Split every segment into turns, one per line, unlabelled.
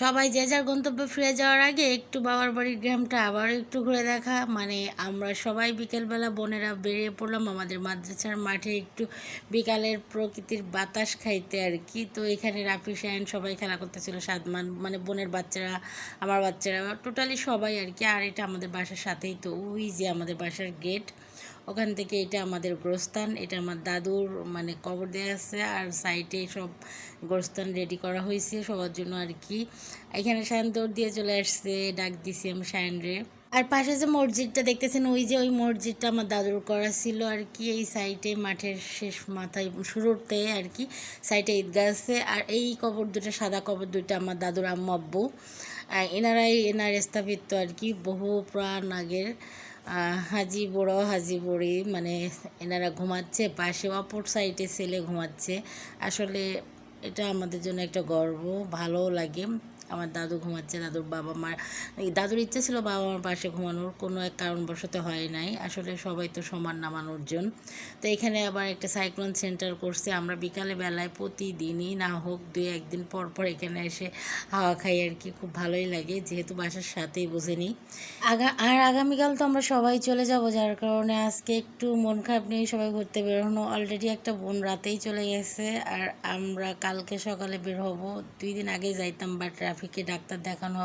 সবাই যে যার গন্তব্যে ফিরে যাওয়ার আগে একটু বাবার বাড়ির গ্রামটা আবার একটু ঘুরে দেখা। মানে আমরা সবাই বিকেলবেলা বোনেরা বেরিয়ে পড়লাম আমাদের মাদ্রাসার মাঠে একটু বিকালের প্রকৃতির বাতাস খাইতে আর কি। তো এখানে রাফি, শায়ন সবাই খেলা করতেছিল, সাদমান মানে বোনের বাচ্চারা, আমার বাচ্চারা টোটালি সবাই আর কি। আর এটা আমাদের বাসার সাথেই, তো ওই যে আমাদের বাসার গেট ওখান থেকে এটা আমাদের গোরস্থান এটা আমার দাদুর মানে কবর দেওয়া আছে আর সাইডে সব গোরস্থান রেডি করা হয়েছে সবার জন্য আর কি। এখানে সায়ন দৌড় দিয়ে চলে আসছে ডাক দিছি আমি সায়ন রে আর পাশে যে মসজিদটা দেখতেছেন ওই যে ওই মসজিদটা আমার দাদুর করা ছিল আর কি। এই সাইডে মাঠের শেষ মাথায় শুরুতে আর কি সাইডে ঈদগাহ আছে। আর এই কবর দুটো সাদা কবর দুইটা আমার দাদুর আম্মু আব্বু। আহ, এনারাই এনার স্থাপিত আর কি বহু প্রাণ আগের। হাজি বড় হাজি বুড়ি মানে এনারা ঘুমাচ্ছে পাশে অপর সাইডে ছেলে ঘুমাচ্ছে। আসলে এটা আমাদের জন্য একটা গর্ব, ভালোও লাগে। আমার দাদু ঘুমাচ্ছে, দাদুর বাবা মার দাদুর ইচ্ছে ছিল বাবা মার পাশে ঘুমানোর, কোনো এক কারণবশত হয় নাই। আসলে সবাই তো সমান না মানুষজন। তো এখানে আবার একটা সাইক্লোন সেন্টার করছে। আমরা বিকালে বেলায় প্রতিদিনই না হোক দুই একদিন পর পর এখানে এসে হাওয়া খাই আর কি। খুব ভালোই লাগে, যেহেতু বাসার সাথেই বুঝে নিই আগা আর আগামীকাল তো আমরা সবাই চলে যাব, যার কারণে আজকে একটু মন খারাপ নিয়ে সবাই ঘুরতে বেরোনো অলরেডি একটা বোন রাতেই চলে গেছে, আর আমরা কালকে সকালে বের হব। দুই দিন আগে যাইতাম বাট ট্রাফিকে ডাক্তার দেখানো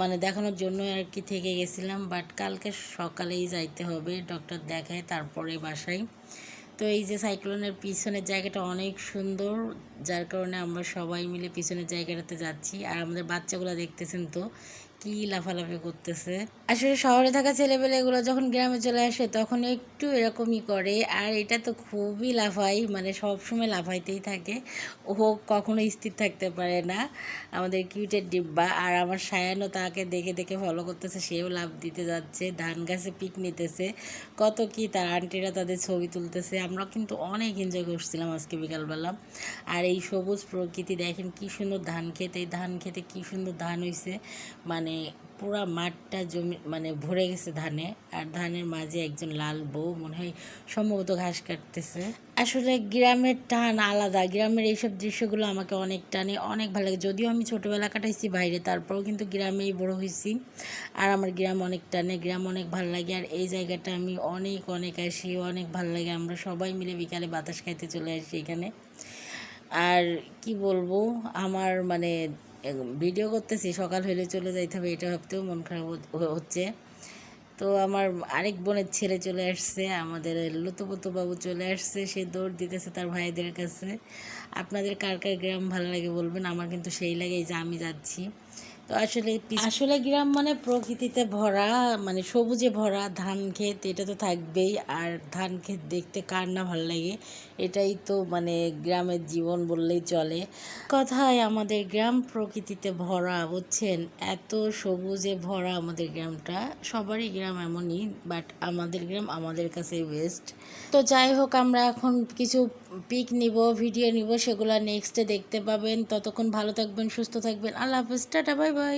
মানে দেখানোর জন্য আর কি থেকে গেছিলাম। বাট কালকে সকালেই যাইতে হবে ডক্টর দেখায় তারপরে বাসায়। তো এই যে সাইক্লোনের পিছনের জায়গাটা অনেক সুন্দর, যার কারণে আমরা সবাই মিলে পিছনের জায়গাটাতে যাচ্ছি। আর আমাদের বাচ্চাগুলো দেখতেছেন তো কি লাফালাফি করতেছে। আসলে শহরে থাকা ছেলেপেলেগুলো যখন গ্রামে চলে আসে তখন একটু এরকমই করে। আর এটা তো খুবই লাফাই মানে সবসময় লাফাইতেই থাকে। ও কখনো স্থির থাকতে পারে না। আমাদের কিউটের ডিব্বা। আর আমার সায়ানও তাকে দেখে দেখে ফলো করতেছে, সেও লাভ দিতে যাচ্ছে, ধান গাছে পিক নিতেছে। কত কি তার আন্টিরা তাদের ছবি তুলতেছে। আমরা কিন্তু অনেক এনজয় করছিলাম আজকে বিকালবেলা। আর এই সবুজ প্রকৃতি দেখেন কি সুন্দর ধান খেতে ধান খেতে কি সুন্দর ধান হইছে। মানে পুরা মাঠটা জমি মানে ভরে গেছে ধানে, আর ধানের মাঝে একজন লাল বউ মনে হয় সম্ভবত ঘাস কাটতেছে। আসলে গ্রামের টান আলাদা, গ্রামের এইসব দৃশ্যগুলো আমাকে অনেক টানে, অনেক ভালো লাগে। যদিও আমি ছোটোবেলা কাটাইছি বাইরে, তারপরেও কিন্তু গ্রামেই বড় হয়েছি আর আমার গ্রাম অনেক টানে, গ্রাম অনেক ভালো লাগে, আর এই জায়গাটা আমি অনেক অনেক আসি, অনেক ভালো লাগে। আমরা সবাই মিলে বিকালে বাতাস খাইতে চলে আসি এখানে। আর কি বলব, আমার মানে ভিডিও করতেছি, সকাল হলে চলে যাইতে হবে, এটা ভাবতেও মন খারাপ হচ্ছে। তো আমার আরেক বোনের ছেলে চলে আসছে, আমাদের লুতুপুতু বাবু চলে আসছে, সে দৌড় দিতেছে তার ভাইদের কাছে। আপনাদের কার কার গ্রাম ভালো লাগে বলবেন? আমার কিন্তু সেই লাগে যে আমি যাচ্ছি। তো আসলে আসলে গ্রাম মানে প্রকৃতিতে ভরা মানে সবুজে ভরা, ধান ক্ষেত এটা তো থাকবেই। আর ধান ক্ষেত দেখতে কার না ভালো লাগে, এটাই তো মানে গ্রামের জীবন বললেই চলে। কথায় আমাদের গ্রাম প্রকৃতিতে ভরা, বুঝছেন? এত সবুজে ভরা আমাদের গ্রামটা, সবারই গ্রাম এমনই বাট আমাদের গ্রাম আমাদের কাছেই বেস্ট তো যাই হোক, আমরা এখন কিছু পিক নিব ভিডিও নিব, সেগুলো নেক্সটে দেখতে পাবেন। ততক্ষণ ভালো থাকবেন, সুস্থ থাকবেন। আল্লাহ হাফিজ, টাটা বাই বাই